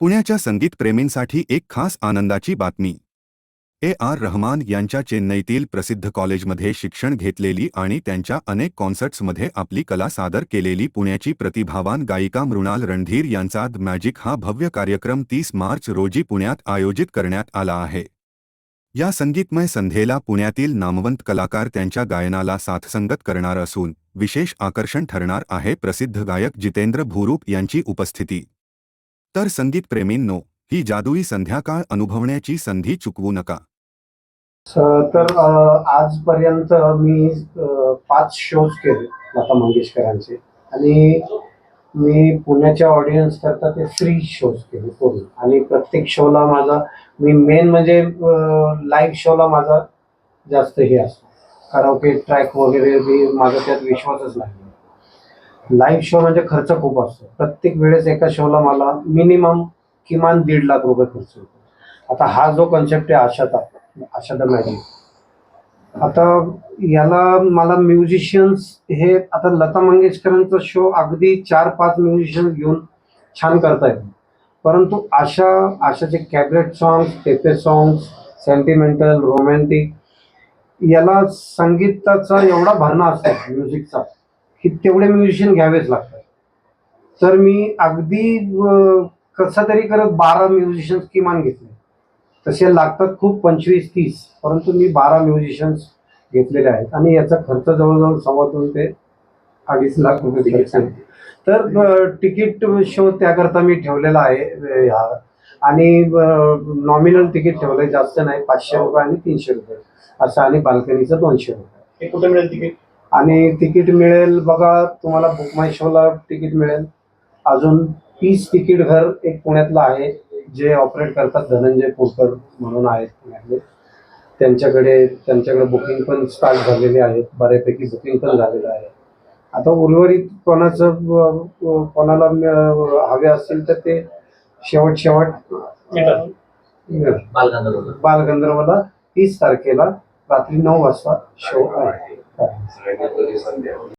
पुण्याच्या संगीतप्रेमींसाठी एक खास आनंदाची बातमी. ए आर रहमान यांच्या चेन्नईतील प्रसिद्ध कॉलेजमध्ये शिक्षण घेतलेली आणि त्यांच्या अनेक कॉन्सर्ट्समध्ये आपली कला सादर केलेली पुण्याची प्रतिभावान गायिका मृणाल रणधीर यांचा द मॅजिक हा भव्य कार्यक्रम तीस मार्च रोजी पुण्यात आयोजित करण्यात आला आहे. या संगीतमय संध्येला पुण्यातील नामवंत कलाकार त्यांच्या गायनाला साथसंगत करणार असून विशेष आकर्षण ठरणार आहे प्रसिद्ध गायक जितेंद्र भूरूप यांची उपस्थिती. तर संगीतप्रेमींनो ही जादुई संध्याकाळ अनुभवण्याची संधी चुकवू नका. तर आजपर्यंत मी पाच शोज केले लता मंगेशकरांचे. आणि मी पुण्याच्या ऑडियन्स करता ते फ्री शोज केले पूर्ण. आणि प्रत्येक शोला माझा मी मेन म्हणजे लाईव्ह शोला माझा जास्त हे असतो. की ट्रॅक वगैरे मी माझा त्यात विश्वासच नाही लाईव्ह शो म्हणजे खर्च खूप असतो. प्रत्येक वेळेस एका शोला मला मिनिमम किमान दीड लाख रुपये खर्च होतो. आता हा जो कन्सेप्ट आहे आशाता आशादा मॅजिक आता याला मला म्युझिशियन्स हे आता लता मंगेशकरांचा शो अगदी चार पाच म्युझिशियन्स घेऊन छान करता येतो परंतु Asha आशाचे cabaret songs peppy songs sentimental romantic याला संगीताचा एवढा भरणा असतो म्युझिकचा की तेवढे म्युझिशियन घ्यावेच लागतात. तर मी अगदी कसं तरी करत बारा म्युझिशियन्स किमान घेतले. तसे लागतात खूप पंचवीस तीस परंतु मी बारा म्युझिशियन्स घेतलेले आहेत आणि याचा खर्च जवळजवळ सव्वा दोन ते अडीच लाख रुपये. तर तिकीट शो त्याकरता मी ठेवलेला आहे ह्या आणि नॉमिनल तिकीट ठेवलंय जास्त नाही पाचशे रुपये आणि तीनशे रुपये. असं आणि बाल्कनीचं दोनशे रुपये. हे कुठे मिळेल तिकीट आणि तिकीट मिळेल बघा तुम्हाला बुक माय शोला तिकीट मिळेल. अजून पीस तिकीट घर एक पुण्यातलं आहे जे ऑपरेट करतात धनंजय पुरकर म्हणून आहेत पुण्यातले. त्यांच्याकडे त्यांच्याकडे बुकिंग पण स्टार्ट झालेली आहे बऱ्यापैकी बुकिंग पण झालेलं आहे. आता उर्वरित कोणाचं कोणाला हवे असतील तर ते शेवट शेवट बालगंधर्वला. तीस तारखेला रात्री नऊ वाजता शो आहे. Renato de Santiago.